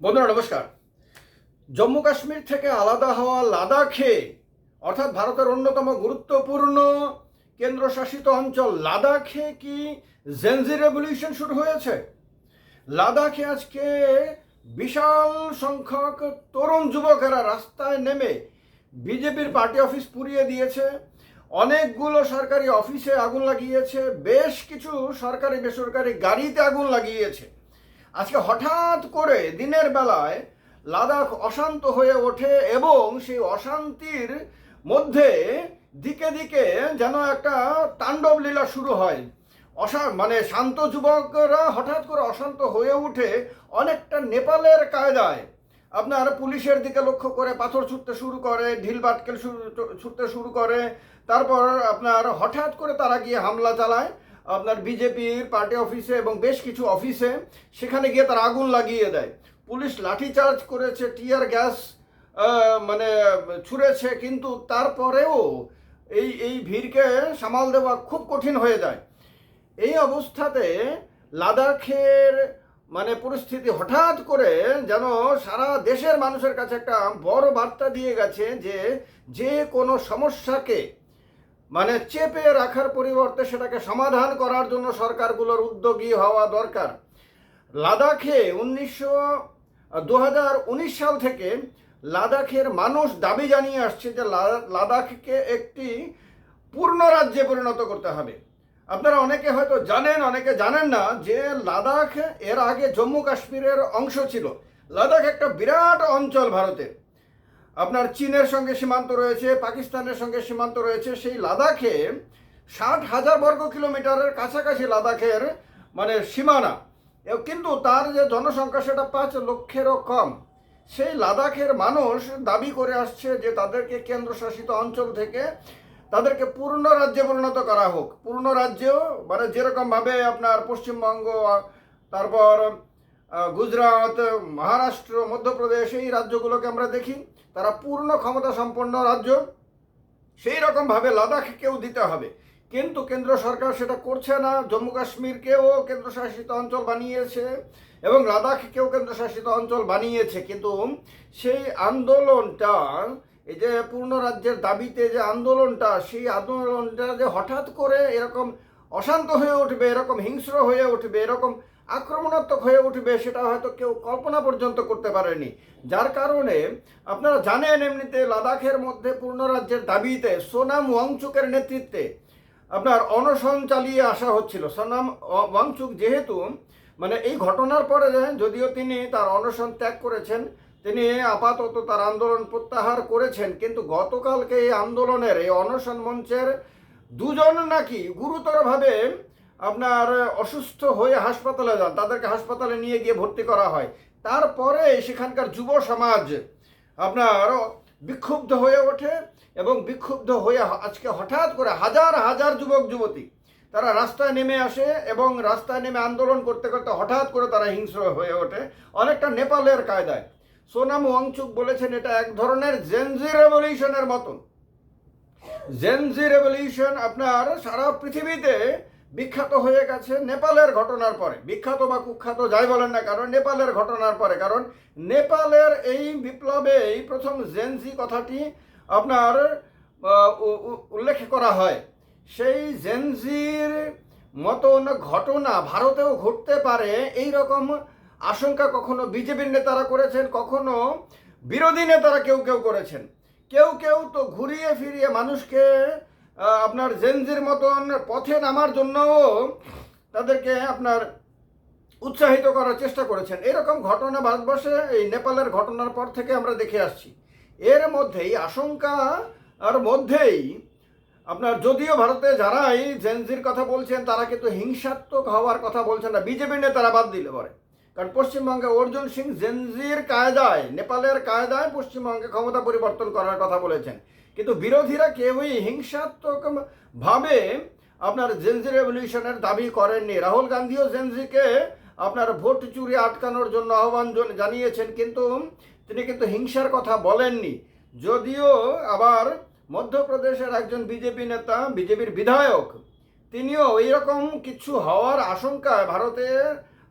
বন্ধুরা, নমস্কার। জম্মু কাশ্মীর থেকে আলাদা হওয়া লাদাখে, অর্থাৎ ভারতের অন্যতম গুরুত্বপূর্ণ কেন্দ্রশাসিত অঞ্চল লাদাখে কি জেনজি রেভলিউশন শুরু হয়েছে? লাদাখে আজকে বিশাল সংখ্যক তরুণ যুবকেরা রাস্তায় নেমে বিজেপির পার্টি অফিস পুড়িয়ে দিয়েছে। অনেকগুলো সরকারি অফিসে আগুন লাগিয়েছে, বেশ কিছু সরকারি বেসরকারি গাড়িতে আগুন লাগিয়েছে। আজকে হঠাৎ করে দিনের বেলায় লাদাখ অশান্ত হয়ে ওঠে এবং সেই অশান্তির মধ্যে দিকে দিকে যেন একটা তাণ্ডব লীলা শুরু হয়। অশা মানে শান্ত যুবকরা হঠাৎ করে অশান্ত হয়ে উঠে অনেকটা নেপালের কায়দায়। আপনার পুলিশের দিকে লক্ষ্য করে পাথর ছুটতে শুরু করে, ঢিল বাটকেল ছুটতে শুরু করে। তারপর আপনার হঠাৎ করে তারা গিয়ে হামলা চালায়। আপনার বিজেপির পার্টি অফিসে এবং বেশ কিছু অফিসে, সেখানে গিয়ে তারা আগুন লাগিয়ে দেয়। পুলিশ লাঠিচার্জ করেছে, টিয়ার গ্যাস মানে ছুঁড়েছে, কিন্তু তারপরেও এই এই ভিড়কে সামাল দেওয়া খুব কঠিন হয়ে যায়। এই অবস্থাতে লাদাখের মানে পরিস্থিতি হঠাৎ করে যেন সারা দেশের মানুষের কাছে একটা বড় বার্তা দিয়ে গেছে যে যে কোনো সমস্যাকে মানে চেপে রাখার পরিবর্তে সেটাকে সমাধান করার জন্য সরকারগুলোর উদ্যোগী হওয়া দরকার। লাদাখে উনিশশো দু সাল থেকে লাদাখের মানুষ দাবি জানিয়ে আসছে যে লাদাখকে একটি পূর্ণ রাজ্যে পরিণত করতে হবে। আপনারা অনেকে হয়তো জানেন, অনেকে জানেন না যে লাদাখ এর আগে জম্মু কাশ্মীরের অংশ ছিল। লাদাখ একটা বিরাট অঞ্চল ভারতের। আপনার চীনের সঙ্গে সীমান্ত রয়েছে, পাকিস্তানের সঙ্গে সীমান্ত রয়েছে, সেই লাদাখে ষাট হাজার বর্গ কিলোমিটারের কাছাকাছি লাদাখের মানে সীমানা। কিন্তু তার যে জনসংখ্যা সেটা পাঁচ লক্ষেরও কম। সেই লাদাখের মানুষ দাবি করে আসছে যে তাদেরকে কেন্দ্রশাসিত অঞ্চল থেকে তাদেরকে পূর্ণ রাজ্যে পরিণত করা হোক। পূর্ণ রাজ্যেও মানে যেরকমভাবে আপনার পশ্চিমবঙ্গ, তারপর গুজরাট, মহারাষ্ট্র, মধ্যপ্রদেশ এই রাজ্যগুলোকে আমরা দেখি। তারা পূর্ণ ক্ষমতা সম্পন্ন রাজ্য। সেই রকমভাবে লাদাখকেও দিতে হবে। কিন্তু কেন্দ্র সরকার সেটা করছে না। জম্মু কাশ্মীরকেও কেন্দ্রশাসিত অঞ্চল বানিয়েছে এবং লাদাখকেও কেন্দ্রশাসিত অঞ্চল বানিয়েছে। কিন্তু সেই আন্দোলনটা, এই যে পূর্ণ রাজ্যের দাবিতে যে আন্দোলনটা, সেই আন্দোলনটা যে হঠাৎ করে এরকম অশান্ত হয়ে উঠবে, এরকম হিংস্র হয়ে উঠবে, এরকম আক্রমণাত্মক হয়ে উঠবে সেটা হয়তো কেউ কল্পনা পর্যন্ত করতে পারেনি। যার কারণে আপনারা জানেন এমনিতে লাদাখের মধ্যে পূর্ণ রাজ্যের দাবিতে সোনাম ওয়াংচুকের নেতৃত্বে আপনার অনশন চালিয়ে আসা হচ্ছিল। সোনাম ওয়াংচুক যেহেতু মানে এই ঘটনার পরে যদিও তিনি তার অনশন ত্যাগ করেছেন, তিনি আপাতত তার আন্দোলন প্রত্যাহার করেছেন, কিন্তু গতকালকে এই আন্দোলনের, এই অনশন মঞ্চের দুজন নাকি গুরুতরভাবে আপনার অসুস্থ হয়ে হাসপাতালে যান, তাদেরকে হাসপাতালে নিয়ে গিয়ে ভর্তি করা হয়। তারপরে সেখানকার যুব সমাজ আপনার বিক্ষুব্ধ হয়ে ওঠে এবং বিক্ষুব্ধ হয়ে আজকে হঠাৎ করে হাজার হাজার যুবক, যুবতী তারা রাস্তায় নেমে আসে এবং রাস্তায় নেমে আন্দোলন করতে করতে হঠাৎ করে তারা হিংস্র হয়ে ওঠে। অনেকটা নেপালের কায়দায়। সোনাম ওয়াংচুক বলেছেন, এটা এক ধরনের জেনজি রেভলিউশনের মতন। জেনজি রেভলিউশন আপনার সারা পৃথিবীতে বিখ্যাত হয়ে গেছে নেপালের ঘটনার পরে। বিখ্যাত বা কুখ্যাত যাই বলেন না কারণ নেপালের ঘটনার পরে। কারণ নেপালের এই বিপ্লবে এই প্রথম জেনজি কথাটি আপনার উল্লেখ করা হয়। সেই জেনজির মতন ঘটনা ভারতেও ঘটতে পারে এই রকম আশঙ্কা কখনো বিজেপির নেতারা করেছেন, কখনো বিরোধী নেতারা কেউ কেউ করেছেন। কেউ কেউ তো ঘুরিয়ে ফিরিয়ে মানুষকে আপনার জেনজির মতন পথে নামার জন্যও তাদেরকে আপনার উৎসাহিত করার চেষ্টা করেছেন। এরকম ঘটনা ভারতবর্ষে, এই নেপালের ঘটনার পর থেকে আমরা দেখে আসছি। এর মধ্যেই আশঙ্কা আর মধ্যেই আপনার যদিও ভারতে যারাই জেনজির কথা বলছেন, তারা কিন্তু হিংসাত্মক হওয়ার কথা বলছেন না। বিজেপির নেতারা বাদ দিলে পরে। কারণ পশ্চিমবঙ্গে অর্জুন সিং জেনজির কায়দায়, নেপালের কায়দায় পশ্চিমবঙ্গে ক্ষমতা পরিবর্তন করার কথা বলেছেন। কিন্তু বিরোধীরা কেউই হিংসাত্মক ভাবে আপনার জেনজি রেভলিউশনের দাবি করেননি। রাহুল গান্ধীও জেনজিকে আপনার ভোট চুরি আটকানোর জন্য আহ্বান জানিয়েছেন, কিন্তু তিনি কিন্তু হিংসার কথা বলেননি। যদিও আবার মধ্যপ্রদেশের একজন বিজেপি নেতা, বিজেপির বিধায়ক, তিনিও এইরকম কিছু হওয়ার আশঙ্কায় ভারতের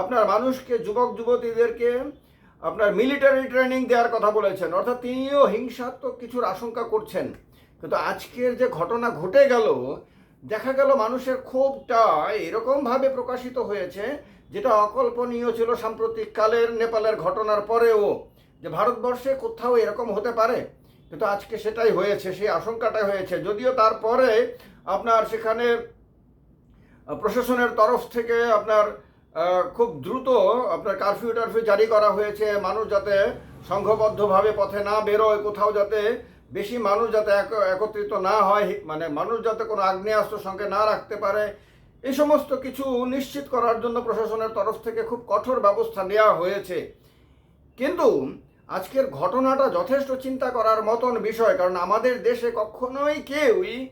আপনার মানুষকে যুবক যুবতীদেরকে আপনার মিলিটারি ট্রেনিং দেওয়ার কথা বলেছেন, অর্থাৎ তিনিও হিংসাত্মক কিছুর আশঙ্কা করছেন। কিন্তু আজকের যে ঘটনা ঘটে গেল, দেখা গেল মানুষের ক্ষোভটা এরকমভাবে প্রকাশিত হয়েছে, যেটা অকল্পনীয় ছিল সাম্প্রতিক কালের নেপালের ঘটনার পরেও, যে ভারতবর্ষে কোথাও এরকম হতে পারে। কিন্তু আজকে সেটাই হয়েছে, সেই আশঙ্কাটা হয়েছে। যদিও তারপরে আপনার সেখানে প্রশাসনের তরফ থেকে আপনার খুব দ্রুত আপনার কারফিউ টারফিউ জারি করা হয়েছে। মানুষ যাতে সংঘবদ্ধভাবে পথে না বেরোয়, কোথাও যাতে বেশি মানুষ যাতে এক- একত্রিত না হয় মানে মানুষ যাতে কোনো আগ্নেয়াস্ত্র সঙ্গে না রাখতে পারে, এই সমস্ত কিছু নিশ্চিত করার জন্য প্রশাসনের তরফ থেকে খুব কঠোর ব্যবস্থা নেওয়া হয়েছে। কিন্তু আজকের ঘটনাটা যথেষ্ট চিন্তা করার মতন বিষয়, কারণ আমাদের দেশে কখনোই কেউই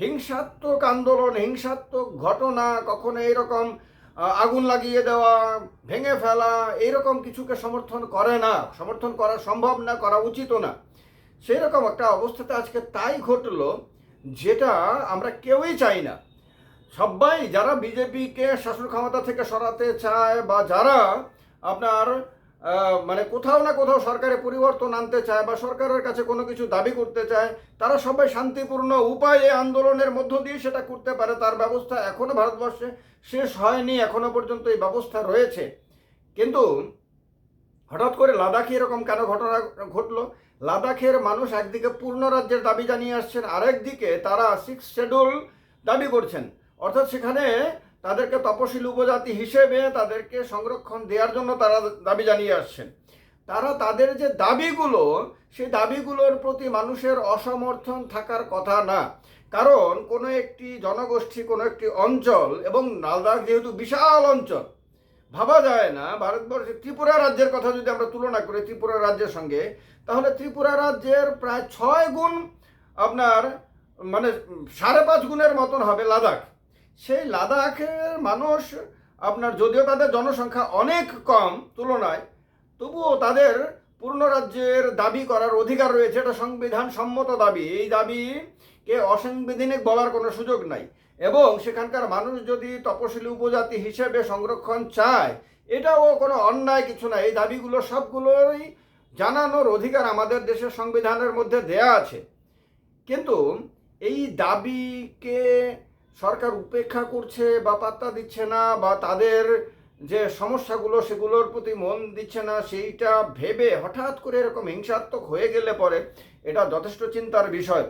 হিংসাত্মক আন্দোলন, হিংসাত্মক ঘটনা কখনো এরকম আগুন লাগিয়ে দেওয়া, ভেঙে ফেলা, এইরকম কিছুকে সমর্থন করে না। সমর্থন করা সম্ভব না, করা উচিতও না। সেই রকম একটা অবস্থাতে আজকে তাই ঘটলো যেটা আমরা কেউই চাই না। সবাই যারা বিজেপিকে শাসন ক্ষমতা থেকে সরাতে চায় বা যারা আপনার মানে কোথাও না কোথাও সরকারে পরিবর্তন আনতে চায় বা সরকারের কাছে কোনো কিছু দাবি করতে চায়, তারা সবাই শান্তিপূর্ণ উপায়ে আন্দোলনের মধ্য দিয়ে সেটা করতে পারে। তার ব্যবস্থা এখনও ভারতবর্ষে শেষ হয়নি, এখনও পর্যন্ত এই ব্যবস্থা রয়েছে। কিন্তু হঠাৎ করে লাদাখে এরকম কেন ঘটনা ঘটলো? লাদাখের মানুষ একদিকে পূর্ণ রাজ্যের দাবি জানিয়ে আসছেন, আরেকদিকে তারা সিক্স শেডিউল দাবি করছেন। অর্থাৎ সেখানে তাদেরকে তপশিল উপজাতি হিসেবে তাদেরকে সংরক্ষণ দেওয়ার জন্য তারা দাবি জানিয়ে আসছেন। তারা তাদের যে দাবিগুলো, সেই দাবিগুলোর প্রতি মানুষের অসমর্থন থাকার কথা না। কারণ কোনো একটি জনগোষ্ঠী, কোনো একটি অঞ্চল এবং লাদাখ যেহেতু বিশাল অঞ্চল, ভাবা যায় না ভারতবর্ষে ত্রিপুরা রাজ্যের কথা যদি আমরা তুলনা করি ত্রিপুরা রাজ্যের সঙ্গে, তাহলে ত্রিপুরা রাজ্যের প্রায় ছয় গুণ আপনার মানে সাড়ে পাঁচ গুণের মতন হবে লাদাখ। সেই লাদাখের মানুষ, আপনার যদিও তাদের জনসংখ্যা অনেক কম তুলনায়, তবুও তাদের পূর্ণ রাজ্যের দাবি করার অধিকার রয়েছে। এটা সংবিধান সম্মত দাবি। এই দাবিকে অসাংবিধানিক বলার কোনো সুযোগ নাই। এবং সেখানকার মানুষ যদি তপশিলি উপজাতি হিসেবে সংরক্ষণ চায়, এটাও কোনো অন্যায় কিছু না। এই দাবিগুলো সবগুলোই জানানোর অধিকার আমাদের দেশের সংবিধানের মধ্যে দেয়া আছে। কিন্তু এই দাবিকে সরকার উপেক্ষা করছে বা পাত্তা দিচ্ছে না বা তাদের যে সমস্যাগুলো সেগুলোর প্রতি মন দিচ্ছে না, সেইটা ভেবে হঠাৎ করে এরকম হিংসাত্মক হয়ে গেলে পরে এটা যথেষ্ট চিন্তার বিষয়।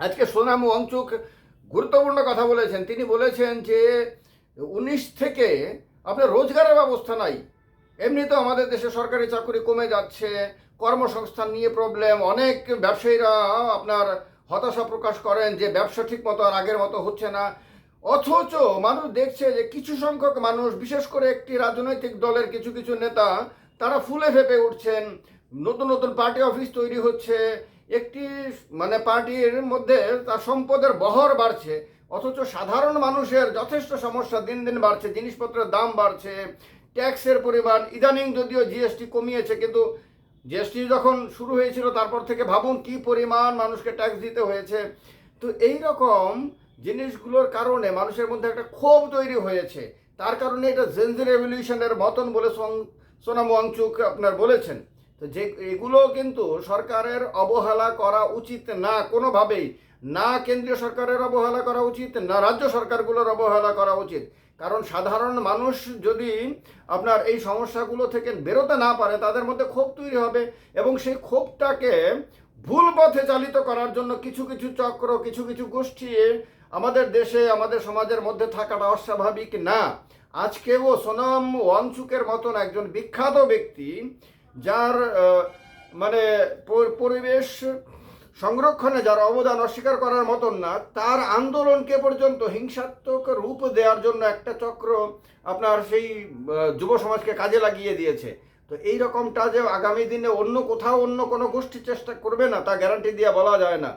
আজকে সোনামু অংচুক গুরুত্বপূর্ণ কথা বলেছেন। তিনি বলেছেন যে উনিশ থেকে আপনার রোজগারের ব্যবস্থা নাই। এমনিতেও আমাদের দেশে সরকারি চাকরি কমে যাচ্ছে, কর্মসংস্থান নিয়ে প্রবলেম অনেক ব্যবসায়ীরা আপনার হতাশা প্রকাশ করেন যে ব্যবসা ঠিক মতো আর আগের মতো হচ্ছে না। অথচ মানুষ দেখছে যে কিছু সংখ্যক মানুষ, বিশেষ করে একটি রাজনৈতিক দলের কিছু কিছু নেতা, তারা ফুলে ফেপে উঠছেন। নতুন নতুন পার্টি অফিস তৈরি হচ্ছে। একটি মানে পার্টির মধ্যে তার সম্পদের বহর বাড়ছে। অথচ সাধারণ মানুষের যথেষ্ট সমস্যা দিন দিন বাড়ছে। জিনিসপত্রের দাম বাড়ছে। ট্যাক্সের পরিমাণ, ইদানিং যদিও জিএসটি কমিয়েছে, কিন্তু জিএসটি যখন শুরু হয়েছিল, তারপর থেকে ভাবুন কি পরিমাণ মানুষকে ট্যাক্স দিতে হয়েছে। তো এই রকম জিনিসগুলোর কারণে মানুষের মধ্যে একটা ক্ষোভ তৈরি হয়েছে। তার কারণে এটা জেনজি রেভলিউশনের মতন বলে সোনাম ওয়াংচুক আপনার বলেছেন। তো যে, এগুলো কিন্তু সরকারের অবহেলা করা উচিত না কোনোভাবেই। না কেন্দ্রীয় সরকারের অবহেলা করা উচিত, না রাজ্য সরকারগুলোর অবহেলা করা উচিত। কারণ সাধারণ মানুষ যদি আপনার এই সমস্যাগুলো থেকে বেরোতে না পারে, তাদের মধ্যে ক্ষোভ তৈরি হবে এবং সেই ক্ষোভটাকে ভুল পথে চালিত করার জন্য কিছু কিছু চক্র, কিছু কিছু গোষ্ঠী আমাদের দেশে, আমাদের সমাজের মধ্যে থাকাটা অস্বাভাবিক না। আজকেও সোনাম ওয়াংচুকের মতন একজন বিখ্যাত ব্যক্তি, যার মানে পরিবেশ সংরক্ষণে যার অবদান অস্বীকার করার মতন না, তার আন্দোলনকে পর্যন্ত হিংসাত্মক রূপ দেওয়ার জন্য একটা চক্র আপনার সেই যুব সমাজকে কাজে লাগিয়ে দিয়েছে। তো এই রকমটা যে আগামী দিনে অন্য কোথাও অন্য কোনো গোষ্ঠী চেষ্টা করবে না, তা গ্যারান্টি দিয়ে বলা যায় না।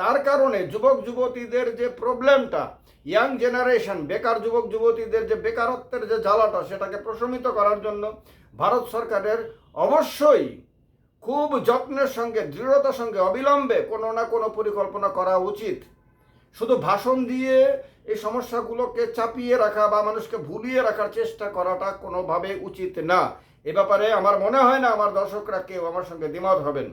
তার কারণে যুবক যুবতীদের যে প্রবলেমটা ইয়াং জেনারেশন বেকার যুবক যুবতীদের যে বেকারত্বের যে জ্বালাটা, সেটাকে প্রশমিত করার জন্য ভারত সরকারের অবশ্যই খুব যত্নের সঙ্গে, দৃঢ়তার সঙ্গে, অবিলম্বে কোনো না কোনো পরিকল্পনা করা উচিত। শুধু ভাষণ দিয়ে এই সমস্যাগুলোকে চাপিয়ে রাখা বা মানুষকে ভুলিয়ে রাখার চেষ্টা করাটা কোনোভাবে উচিত না। এ ব্যাপারে আমার মনে হয় না আমার দর্শকরা কেউ আমার সঙ্গে দ্বিমত হবেন।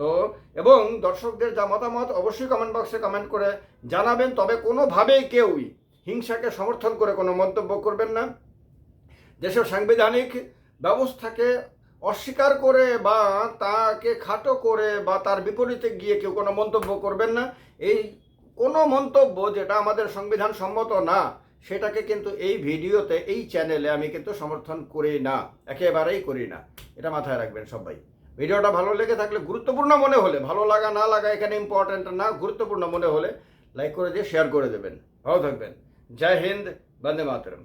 তো, এবং দর্শকদের যা মতামত অবশ্যই কমেন্ট বক্সে কমেন্ট করে জানাবেন। তবে কোনোভাবেই কেউই হিংসাকে সমর্থন করে কোনো মন্তব্য করবেন না। দেশের সাংবিধানিক ব্যবস্থাকে অস্বীকার করে বা তাকে খাটো করে বা তার বিপরীতে গিয়ে কেউ কোনো মন্তব্য করবেন না। এই কোনো মন্তব্য যেটা আমাদের সংবিধান সম্মত না, সেটাকে কিন্তু এই ভিডিওতে, এই চ্যানেলে আমি কিন্তু সমর্থন করি না, একেবারেই করি না। এটা মাথায় রাখবেন সবাই। ভিডিওটা ভালো লেগে থাকলে, গুরুত্বপূর্ণ মনে হলে, ভালো লাগা না লাগা এখানে ইম্পর্ট্যান্ট না, গুরুত্বপূর্ণ মনে হলে লাইক করে দিয়ে শেয়ার করে দেবেন। ভালো থাকবেন। জয় হিন্দ, বন্দে মাতরম।